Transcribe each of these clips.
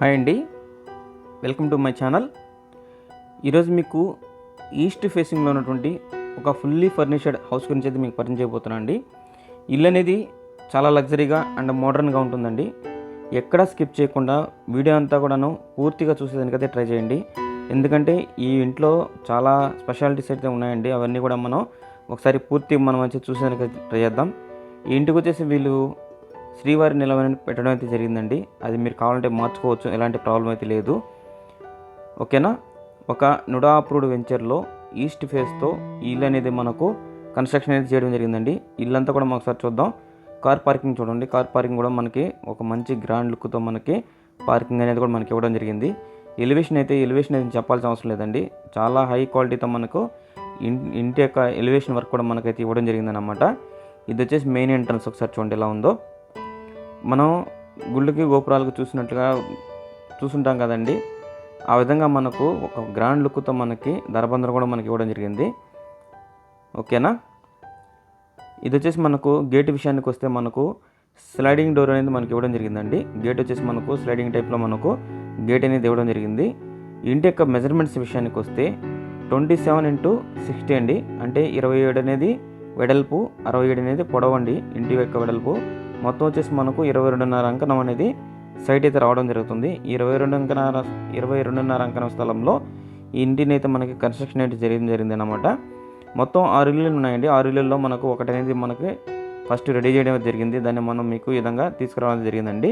Hi అండి. Welcome to my channel. ఈరోజు మీకు ఈస్ట్ ఫేసింగ్లో ఉన్నటువంటి ఒక ఫుల్లీ ఫర్నిషడ్ హౌస్ గురించి అయితే మీకు పరిచయం చేయబోతున్నాను అండి. ఇల్లు అనేది చాలా లగ్జరీగా అండ్ మోడర్న్గా ఉంటుందండి. ఎక్కడ స్కిప్ చేయకుండా వీడియో అంతా కూడాను పూర్తిగా చూసేదానికైతే ట్రై చేయండి. ఎందుకంటే ఈ ఇంట్లో చాలా స్పెషాలిటీస్ అయితే ఉన్నాయండి. అవన్నీ కూడా మనం ఒకసారి పూర్తి మనం వచ్చి చూసేదానికి ట్రై చేద్దాం. ఈ ఇంటికి వచ్చేసి వీళ్ళు శ్రీవారి నిలవని పెట్టడం అయితే జరిగిందండి. అది మీరు కావాలంటే మార్చుకోవచ్చు ఎలాంటి ప్రాబ్లం అయితే లేదు. ఓకేనా? ఒక నుడా అప్రూవ్డ్ వెంచర్లో ఈస్ట్ ఫేస్తో ఇల్లు అనేది మనకు కన్స్ట్రక్షన్ అనేది చేయడం జరిగిందండి. ఇల్లంతా కూడా మనం ఒకసారి చూద్దాం. కార్ పార్కింగ్ చూడండి. కార్ పార్కింగ్ కూడా మనకి ఒక మంచి గ్రాండ్ లుక్తో మనకి పార్కింగ్ అనేది కూడా మనకి ఇవ్వడం జరిగింది. ఎలివేషన్ అయితే ఎలివేషన్ అయితే చెప్పాల్సిన అవసరం లేదండి. చాలా హై క్వాలిటీతో మనకు ఇంటి యొక్క ఎలివేషన్ వర్క్ కూడా మనకైతే ఇవ్వడం జరిగిందనమాట ఇది వచ్చేసి మెయిన్ ఎంట్రన్స్ ఒకసారి చూడండి ఎలా ఉందో. మనం గుళ్ళకి గోపురాలకు చూసినట్లుగా చూసుంటాం కదండి. ఆ విధంగా మనకు ఒక గ్రాండ్ లుక్తో మనకి దరబందర కూడా మనకి ఇవ్వడం జరిగింది. ఓకేనా? ఇది వచ్చేసి మనకు గేట్ విషయానికి వస్తే మనకు స్లైడింగ్ డోర్ అనేది మనకి ఇవ్వడం జరిగిందండి. గేట్ వచ్చేసి మనకు స్లైడింగ్ టైప్లో మనకు గేట్ అనేది ఇవ్వడం జరిగింది. ఇంటి యొక్క మెజర్మెంట్స్ విషయానికి వస్తే ట్వంటీ సెవెన్ ఇంటూ సిక్స్టీ అండి. అంటే ఇరవై ఏడు అనేది వెడల్పు అరవై ఏడు అనేది పొడవండి. ఇంటి యొక్క వెడల్పు మొత్తం వచ్చేసి మనకు ఇరవై రెండున్నర అంకణం అనేది సైట్ అయితే రావడం జరుగుతుంది. ఇరవై రెండు అంకణాల ఇరవై రెండున్నర అంకణం స్థలంలో ఈ ఇంటిని అయితే మనకి కన్స్ట్రక్షన్ అయితే జరిగింది జరిగింది అనమాట మొత్తం ఆరు ఇల్లులు ఉన్నాయండి. ఆరు ఇళ్ళల్లో మనకు ఒకటి అనేది మనకి ఫస్ట్ రెడీ చేయడం జరిగింది. దాన్ని మనం మీకు ఈ విధంగా తీసుకురావడం జరిగిందండి.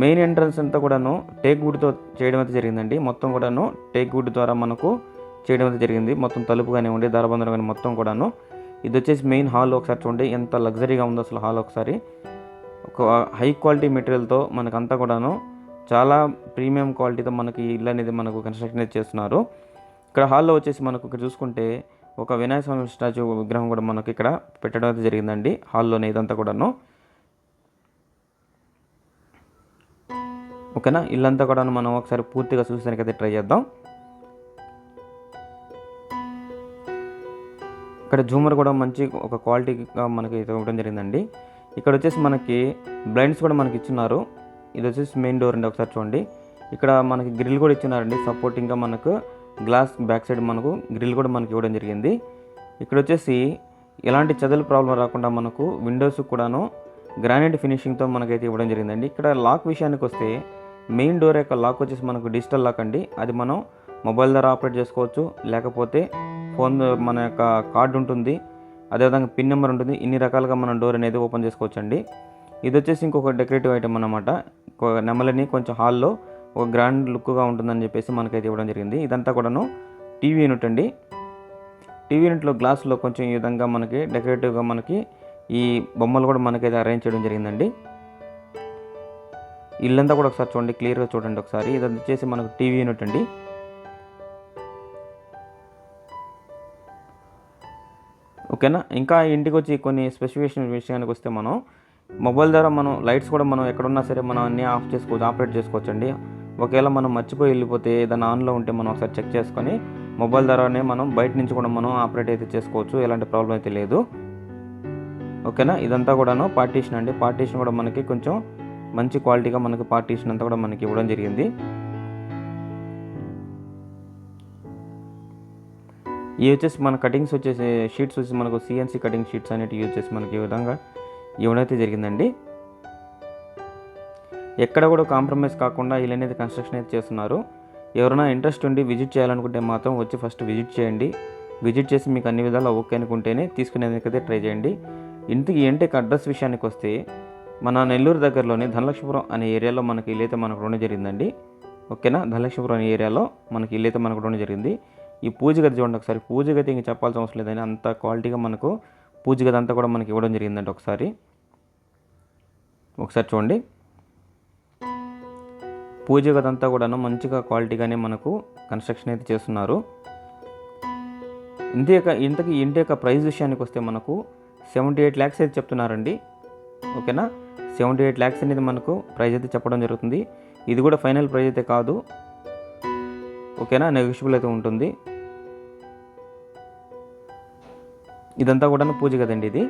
మెయిన్ ఎంట్రన్స్ అంతా కూడాను టేక్ వుడ్తో చేయడం అయితే జరిగిందండి. మొత్తం కూడాను టేక్ వుడ్ ద్వారా మనకు చేయడం అయితే జరిగింది. మొత్తం తలుపు కానివ్వండి దారబంధం కానీ మొత్తం కూడాను ఇది వచ్చేసి మెయిన్ హాల్ ఒకసారి చూడండి. ఎంత లగ్జరీగా ఉందో అసలు హాల్ ఒకసారి. ఒక హై క్వాలిటీ మెటీరియల్తో మనకంతా కూడాను చాలా ప్రీమియం క్వాలిటీతో మనకి ఇల్లు అనేది మనకు కన్స్ట్రక్షన్ చేస్తున్నారు. ఇక్కడ హాల్లో వచ్చేసి మనకు ఇక్కడ చూసుకుంటే ఒక వినాయక స్వామి స్టాచ్యూ విగ్రహం కూడా మనకి ఇక్కడ పెట్టడం అయితే జరిగిందండి. హాల్లోనే ఇదంతా కూడాను. ఓకేనా? ఇల్లంతా కూడాను మనం ఒకసారి పూర్తిగా చూసేదానికైతే ట్రై చేద్దాం. ఇక్కడ జూమర్ కూడా మంచి ఒక క్వాలిటీగా మనకి ఇవ్వడం జరిగిందండి. ఇక్కడ వచ్చేసి మనకి బ్లైండ్స్ కూడా మనకి ఇచ్చినారు ఇది వచ్చేసి మెయిన్ డోర్ అండి ఒకసారి చూడండి. ఇక్కడ మనకి గ్రిల్ కూడా ఇచ్చినారండి సపోర్టింగ్గా మనకు గ్లాస్ బ్యాక్ సైడ్ మనకు గ్రిల్ కూడా మనకి ఇవ్వడం జరిగింది. ఇక్కడ వచ్చేసి ఎలాంటి చెదలు ప్రాబ్లం రాకుండా మనకు విండోస్ కూడాను గ్రానైట్ ఫినిషింగ్తో మనకైతే ఇవ్వడం జరిగిందండి. ఇక్కడ లాక్ విషయానికి వస్తే మెయిన్ డోర్ యొక్క లాక్ వచ్చేసి మనకు డిజిటల్ లాక్ అండి. అది మనం మొబైల్ ద్వారా ఆపరేట్ చేసుకోవచ్చు. లేకపోతే ఫోన్ మన యొక్క కార్డు ఉంటుంది. అదేవిధంగా పిన్ నెంబర్ ఉంటుంది. ఇన్ని రకాలుగా మనం డోర్ అనేది ఓపెన్ చేసుకోవచ్చండి. ఇది వచ్చేసి ఇంకొక డెకరేటివ్ ఐటమ్ అనమాట నెమలని నెమలిని కొంచెం హాల్లో ఒక గ్రాండ్ లుక్గా ఉంటుందని చెప్పేసి మనకైతే ఇవ్వడం జరిగింది. ఇదంతా కూడాను టీవీ యూనిట్ అండి. టీవీ యూనిట్లో గ్లాస్లో కొంచెం ఈ విధంగా మనకి డెకరేటివ్గా మనకి ఈ బొమ్మలు కూడా మనకైతే అరేంజ్ చేయడం జరిగిందండి. ఇల్లంతా కూడా ఒకసారి చూడండి. క్లియర్గా చూడండి ఒకసారి. ఇది వచ్చేసి మనకు టీవీ యూనిట్ అండి. ఓకేనా? ఇంకా ఇంటికి వచ్చి కొన్ని స్పెసిఫికేషన్ విషయానికి వస్తే మనం మొబైల్ ద్వారా మనం లైట్స్ కూడా మనం ఎక్కడున్నా సరే మనం అన్నీ ఆఫ్ చేసుకోవచ్చు ఆపరేట్ చేసుకోవచ్చండి. ఒకవేళ మనం మర్చిపోయి వెళ్ళిపోతే ఏదైనా ఆన్లో ఉంటే మనం ఒకసారి చెక్ చేసుకొని మొబైల్ ద్వారానే మనం బయట నుంచి కూడా మనం ఆపరేట్ అయితే చేసుకోవచ్చు ఎలాంటి ప్రాబ్లం అయితే లేదు. ఓకేనా? ఇదంతా కూడాను పార్టీషన్ అండి. పార్టీషన్ కూడా మనకి కొంచెం మంచి క్వాలిటీగా మనకి పార్టీషన్ అంతా కూడా మనకి ఇవ్వడం జరిగింది. ఇవి వచ్చేసి మన కటింగ్స్ వచ్చేసి షీట్స్ వచ్చేసి మనకు సిఎన్సి కటింగ్ షీట్స్ అనేటివి యూజ్ చేసి మనకి ఈ విధంగా ఇవ్వడైతే జరిగిందండి. ఎక్కడ కూడా కాంప్రమైజ్ కాకుండా ఇల్లు అనేది కన్స్ట్రక్షన్ అయితే చేస్తున్నారు. ఎవరైనా ఇంట్రెస్ట్ ఉండి విజిట్ చేయాలనుకుంటే మాత్రం వచ్చి ఫస్ట్ విజిట్ చేయండి. విజిట్ చేసి మీకు అన్ని విధాలు ఓకే అనుకుంటేనే తీసుకునేందుకైతే ట్రై చేయండి. ఇంటికి ఇంటికి అడ్రస్ విషయానికి వస్తే మన నెల్లూరు దగ్గరలోని ధనలక్ష్మీపురం అనే ఏరియాలో మనకి ఇల్లు అయితే మనకు రుణం జరిగిందండి. ఓకేనా? ధనలక్ష్మీపురం అనే ఏరియాలో మనకి ఇల్లు అయితే మనకు రుణం జరిగింది. ఈ పూజ గది చూడండి ఒకసారి. పూజ గది ఇంకా చెప్పాల్సిన అవసరం లేదని అంత క్వాలిటీగా మనకు పూజ గది అంతా కూడా మనకి ఇవ్వడం జరిగిందండి ఒకసారి. ఒకసారి చూడండి. పూజ గది అంతా కూడాను మంచిగా క్వాలిటీగానే మనకు కన్స్ట్రక్షన్ అయితే చేస్తున్నారు. ఇంటి యొక్క ఇంతకీ ఇంటి యొక్క ప్రైస్ విషయానికి వస్తే మనకు సెవెంటీ ఎయిట్ ల్యాక్స్ అయితే చెప్తున్నారండి. ఓకేనా? సెవెంటీ ఎయిట్ ల్యాక్స్ అనేది మనకు ప్రైస్ అయితే చెప్పడం జరుగుతుంది. ఇది కూడా ఫైనల్ ప్రైజ్ అయితే కాదు. ఓకేనా? నెగోషియబుల్ అయితే ఉంటుంది. ఇదంతా కూడా పూజ కదండి ఇది.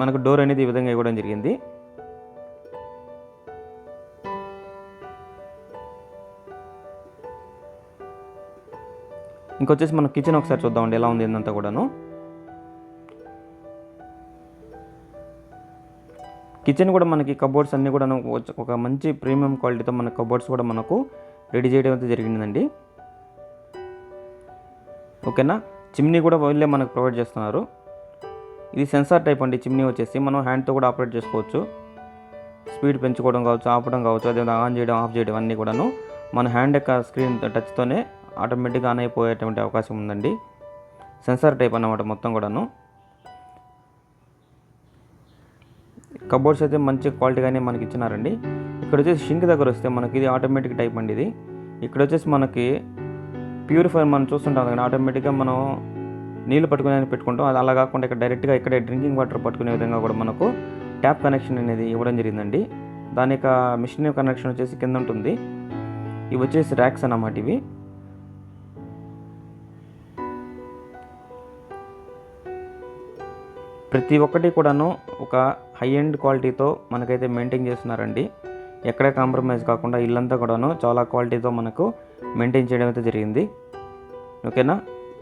మనకు డోర్ అనేది ఈ విధంగా ఇవ్వడం జరిగింది. ఇంకొచ్చేసి మనం కిచెన్ ఒకసారి చూద్దామండి ఎలా ఉంది ఇదంతా కూడాను. కిచెన్ కూడా మనకి కబోర్డ్స్ అన్నీ కూడా ఒక మంచి ప్రీమియం క్వాలిటీతో మన కబోర్డ్స్ కూడా మనకు రెడీ చేయడం అయితే జరిగిందండి. ఓకేనా? చిమ్నీ కూడా వీళ్ళే మనకు ప్రొవైడ్ చేస్తున్నారు. ఇది సెన్సార్ టైప్ అండి చిమ్నీ వచ్చేసి. మనం హ్యాండ్తో కూడా ఆపరేట్ చేసుకోవచ్చు. స్పీడ్ పెంచుకోవడం కావచ్చు ఆపడం కావచ్చు అదేవిధంగా ఆన్ చేయడం ఆఫ్ చేయడం అన్నీ కూడాను మన హ్యాండ్ యొక్క స్క్రీన్ టచ్తోనే ఆటోమేటిక్గా ఆన్ అయిపోయేటువంటి అవకాశం ఉందండి. సెన్సార్ టైప్ అన్నమాట మొత్తం కూడాను. కబోర్డ్స్ అయితే మంచి క్వాలిటీగానే మనకి ఇచ్చినారండి. ఇక్కడ వచ్చేసి షింక్ దగ్గర వస్తే మనకి ఇది ఆటోమేటిక్ టైప్ అండి ఇది. ఇక్కడ వచ్చేసి మనకి ప్యూరిఫైర్ మనం చూస్తుంటాం కదా ఆటోమేటిక్గా మనం నీళ్ళు పట్టుకునే పెట్టుకుంటాం. అది అలా కాకుండా ఇక్కడ డైరెక్ట్గా ఇక్కడే డ్రింకింగ్ వాటర్ పట్టుకునే విధంగా కూడా మనకు ట్యాప్ కనెక్షన్ అనేది ఇవ్వడం జరిగిందండి. దాని యొక్క మిషన్ కనెక్షన్ వచ్చేసి కింద ఉంటుంది. ఇవి వచ్చేసి ర్యాక్స్ అన్నమాట ఇవి. ప్రతి ఒక్కటి కూడాను ఒక హై ఎండ్ క్వాలిటీతో మనకైతే మెయింటైన్ చేస్తున్నారండి. ఎక్కడ కాంప్రమైజ్ కాకుండా ఇల్లంతా కూడాను చాలా క్వాలిటీతో మనకు మెయింటైన్ చేయడం అయితే జరిగింది. ఓకేనా?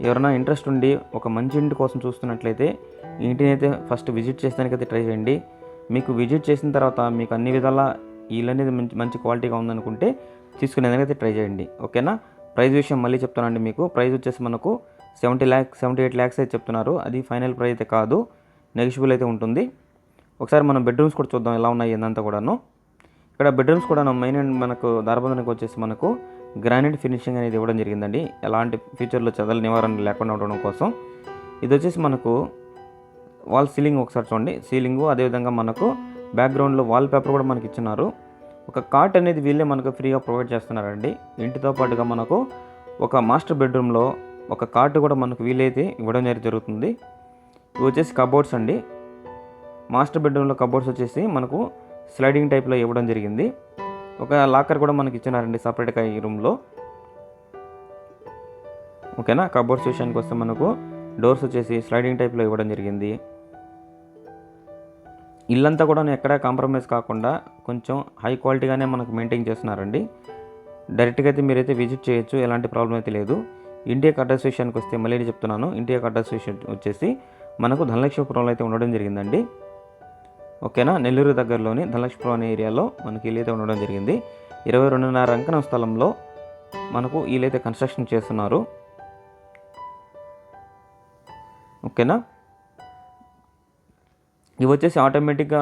ఎవరైనా ఇంట్రెస్ట్ ఉండి ఒక మంచి ఇంటి కోసం చూస్తున్నట్లయితే ఇంటిని అయితే ఫస్ట్ విజిట్ చేసేదానికైతే ట్రై చేయండి. మీకు విజిట్ చేసిన తర్వాత మీకు అన్ని విధాల ఇల్లు అనేది మంచి మంచి క్వాలిటీగా ఉందనుకుంటే తీసుకునేదానికైతే ట్రై చేయండి. ఓకేనా? ప్రైజ్ విషయం మళ్ళీ చెప్తానండి మీకు. ప్రైజ్ వచ్చేసి మనకు seventy lakhs seventy eight lakhs అయితే చెప్తున్నారు. అది ఫైనల్ ప్రైజ్ అయితే కాదు. నెగిషిబుల్ అయితే ఉంటుంది. ఒకసారి మనం బెడ్రూమ్స్ కూడా చూద్దాం ఎలా ఉన్నాయి ఏందంతా కూడాను. ఇక్కడ బెడ్రూమ్స్ కూడా మెయిన్ అండ్ మనకు దారబంధనకు వచ్చేసి మనకు గ్రానైట్ ఫినిషింగ్ అనేది ఇవ్వడం జరిగిందండి. ఎలాంటి ఫ్యూచర్లో చెదల నివారణ లేకుండా ఉండడం కోసం. ఇది వచ్చేసి మనకు వాల్ సీలింగ్ ఒకసారి చూడండి. సీలింగు అదేవిధంగా మనకు బ్యాక్గ్రౌండ్లో వాల్ పేపర్ కూడా మనకి ఇచ్చినారు. ఒక కాట్ అనేది వీళ్ళే మనకు ఫ్రీగా ప్రొవైడ్ చేస్తున్నారండి. ఇంటితో పాటుగా మనకు ఒక మాస్టర్ బెడ్రూమ్లో ఒక కాట్ కూడా మనకు వీలైతే ఇవ్వడం అనేది జరుగుతుంది. ఇవి వచ్చేసి కబోర్డ్స్ అండి. మాస్టర్ బెడ్రూమ్లో కబోర్డ్స్ వచ్చేసి మనకు స్లైడింగ్ టైప్లో ఇవ్వడం జరిగింది. ఒక లాకర్ కూడా మనకి ఇచ్చినారండి సపరేట్గా ఈ రూమ్లో ఓకేనా? కబోర్డ్స్ విషయానికి వస్తే మనకు డోర్స్ వచ్చేసి స్లైడింగ్ టైప్లో ఇవ్వడం జరిగింది. ఇల్లంతా కూడా ఎక్కడా కాంప్రమైజ్ కాకుండా కొంచెం హై క్వాలిటీగానే మనకు మెయింటైన్ చేస్తున్నారండి. డైరెక్ట్గా అయితే మీరైతే విజిట్ చేయొచ్చు ఎలాంటి ప్రాబ్లం అయితే లేదు. ఇండియా అడ్రస్ విషయానికి వస్తే మళ్ళీ చెప్తున్నాను. ఇండియా అడ్రస్ విషయం వచ్చేసి మనకు ధనలక్ష్మీపురంలో అయితే ఉండడం జరిగిందండి. ఓకేనా? నెల్లూరు దగ్గరలోని ధనలక్ష్మీపురం అనే ఏరియాలో మనకి ఇల్లు ఉండడం జరిగింది. ఇరవై రెండున్నర అంకణం స్థలంలో మనకు వీళ్ళైతే కన్స్ట్రక్షన్ చేస్తున్నారు. ఓకేనా? ఇవి వచ్చేసి ఆటోమేటిక్గా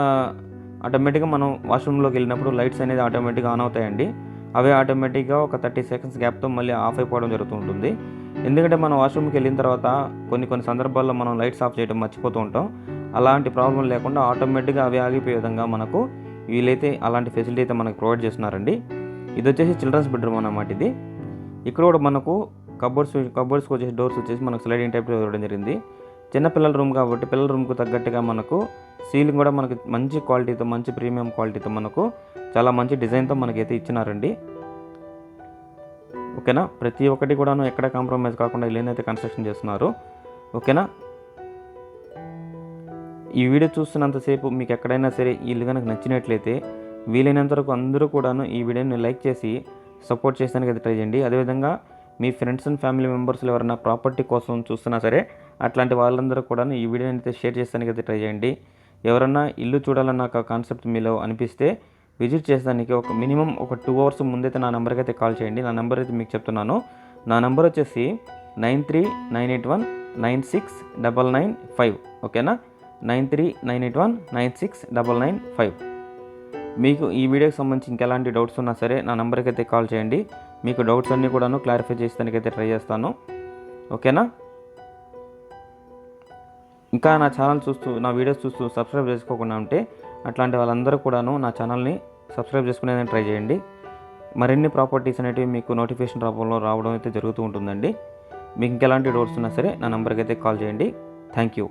ఆటోమేటిక్గా మనం వాష్రూమ్లోకి వెళ్ళినప్పుడు లైట్స్ అనేది ఆటోమేటిక్గా ఆన్ అవుతాయండి. అవే ఆటోమేటిక్గా ఒక థర్టీ సెకండ్స్ గ్యాప్తో మళ్ళీ ఆఫ్ అయిపోవడం జరుగుతుంటుంది. ఎందుకంటే మనం వాష్రూమ్కి వెళ్ళిన తర్వాత కొన్ని కొన్ని సందర్భాల్లో మనం లైట్స్ ఆఫ్ చేయడం మర్చిపోతూ ఉంటాం. అలాంటి ప్రాబ్లం లేకుండా ఆటోమేటిక్గా అవి ఆగిపోయే విధంగా మనకు వీలైతే అలాంటి ఫెసిలిటీ అయితే మనకు ప్రొవైడ్ చేస్తున్నారండి. ఇది వచ్చేసి చిల్డ్రన్స్ బెడ్రూమ్ అన్నమాట ఇది. ఇక్కడ కూడా మనకు కబోర్డ్స్ కబోర్డ్స్కి వచ్చేసి డోర్స్ వచ్చేసి మనకు స్లైడింగ్ టైప్లో ఇవ్వడం జరిగింది. చిన్నపిల్లల రూమ్ కాబట్టి పిల్లల రూమ్కు తగ్గట్టుగా మనకు సీలింగ్ కూడా మనకు మంచి క్వాలిటీతో మంచి ప్రీమియం క్వాలిటీతో మనకు చాలా మంచి డిజైన్తో మనకైతే ఇచ్చినారండి. ఓకేనా? ప్రతి ఒక్కటి కూడాను ఎక్కడ కాంప్రమైజ్ కాకుండా ఇల్లునైతే కన్స్ట్రక్షన్ చేస్తున్నారు. ఓకేనా? ఈ వీడియో చూస్తున్నంతసేపు మీకు ఎక్కడైనా సరే ఇల్లు కనుక నచ్చినట్లయితే వీలైనంత వరకు అందరూ కూడాను ఈ వీడియోని లైక్ చేసి సపోర్ట్ చేసానికి అయితే ట్రై చేయండి. అదేవిధంగా మీ ఫ్రెండ్స్ అండ్ ఫ్యామిలీ మెంబర్స్లో ఎవరైనా ప్రాపర్టీ కోసం చూస్తున్నా సరే అట్లాంటి వాళ్ళందరూ కూడా ఈ వీడియోని అయితే షేర్ చేసానికి అయితే ట్రై చేయండి. ఎవరన్నా ఇల్లు చూడాలన్న ఒక కాన్సెప్ట్ మీలో అనిపిస్తే విజిట్ చేసేదానికి ఒక మినిమం ఒక టూ అవర్స్ ముందైతే నా నెంబర్కి అయితే కాల్ చేయండి. నా నెంబర్ అయితే మీకు చెప్తున్నాను. నా నెంబర్ వచ్చేసి nine three nine eight one nine six double nine five ఓకేనా? Nine three nine eight one nine six double nine five. మీకు ఈ వీడియోకి సంబంధించి ఇంకెలాంటి డౌట్స్ ఉన్నా సరే నా నెంబర్కి అయితే కాల్ చేయండి. మీకు డౌట్స్ అన్నీ కూడాను క్లారిఫై చేసేదానికైతే ట్రై చేస్తాను. ఓకేనా? ఇంకా నా ఛానల్ చూస్తూ నా వీడియోస్ చూస్తూ సబ్స్క్రైబ్ చేసుకోకుండా ఉంటే అట్లాంటి వాళ్ళందరూ కూడాను నా ఛానల్ని సబ్స్క్రైబ్ చేసుకునేదని ట్రై చేయండి. మరిన్ని ప్రాపర్టీస్ అనేటివి మీకు నోటిఫికేషన్ రూపంలో రావడం అయితే జరుగుతూ ఉంటుందండి. మీకు ఇంకెలాంటి డౌట్స్ ఉన్నా సరే నా నెంబర్కి అయితే కాల్ చేయండి. Thank you.